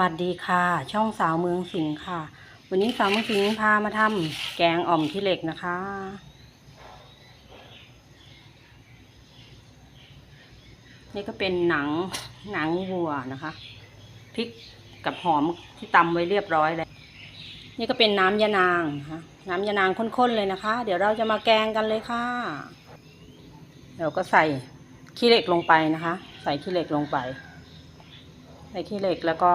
วัสดีค่ะ ช่องสาวเมืองสิงห์ค่ะ วันนี้สาวเมืองสิงห์พามาทำแกงอ่อมขี้เหล็กนะคะ นี่ก็เป็นหนังหนังวัวนะคะพริกกับหอมที่ตำไว้เรียบร้อยเลยนี่ก็เป็นน้ำยานางนะคะน้ำยานางข้นๆเลยนะคะ เดี๋ยวเราจะมาแกงกันเลยค่ะเดี๋ยวก็ใส่ขี้เหล็กลงไปนะคะ ใส่ขี้เหล็กลงไป ใส่ขี้เหล็กแล้วก็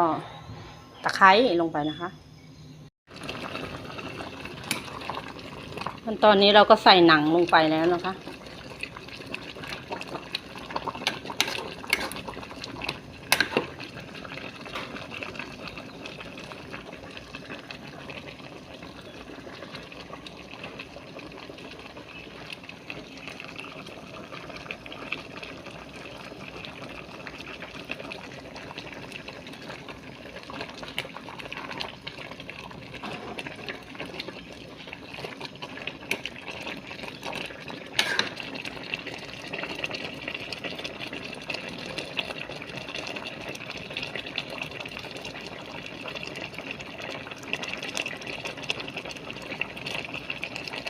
ตะไคร้ลงไปนะคะขั้นตอนนี้เราก็ใส่หนังลงไปแล้วนะคะ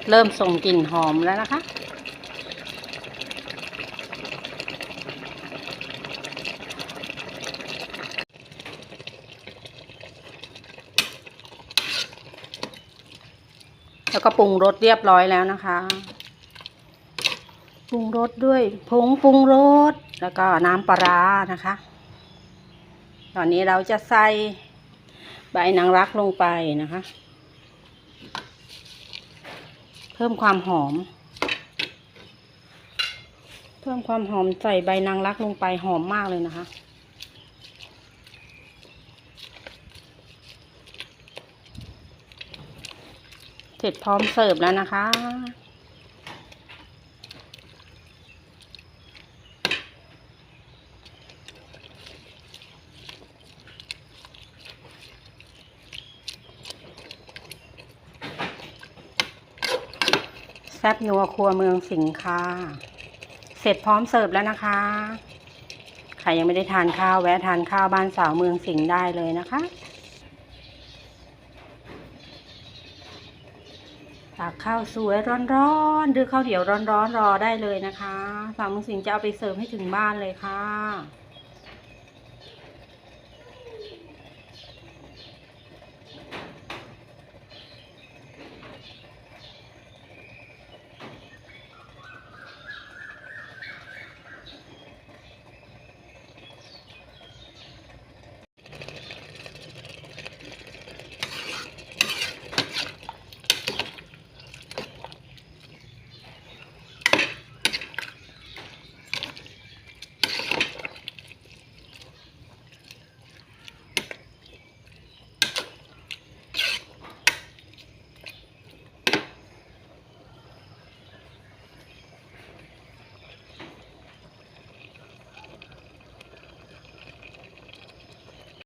เริ่มส่งกลิ่นหอมแล้วนะคะ แล้วก็ปรุงรสเรียบร้อยแล้วนะคะ ปรุงรสด้วยผงปรุงรสแล้วก็น้ำปลาร้านะคะ ตอนนี้เราจะใส่ใบนางรักลงไปนะคะ เพิ่มความหอม เพิ่มความหอมใส่ใบนางรักลงไปหอมมากเลยนะคะ เสร็จพร้อมเสิร์ฟแล้วนะคะ แซ่บนัวครัวเมืองสิงค่ะ เสร็จพร้อมเสิร์ฟแล้วนะคะใครยังไม่ได้ทานข้าวแวะทานข้าวบ้านสาวเมืองสิงได้เลยนะคะตักข้าวสวยร้อนๆหรือข้าวเหนียวร้อนๆรอได้เลยนะคะ สาวเมืองสิงจะเอาไปเสิร์ฟให้ถึงบ้านเลยค่ะ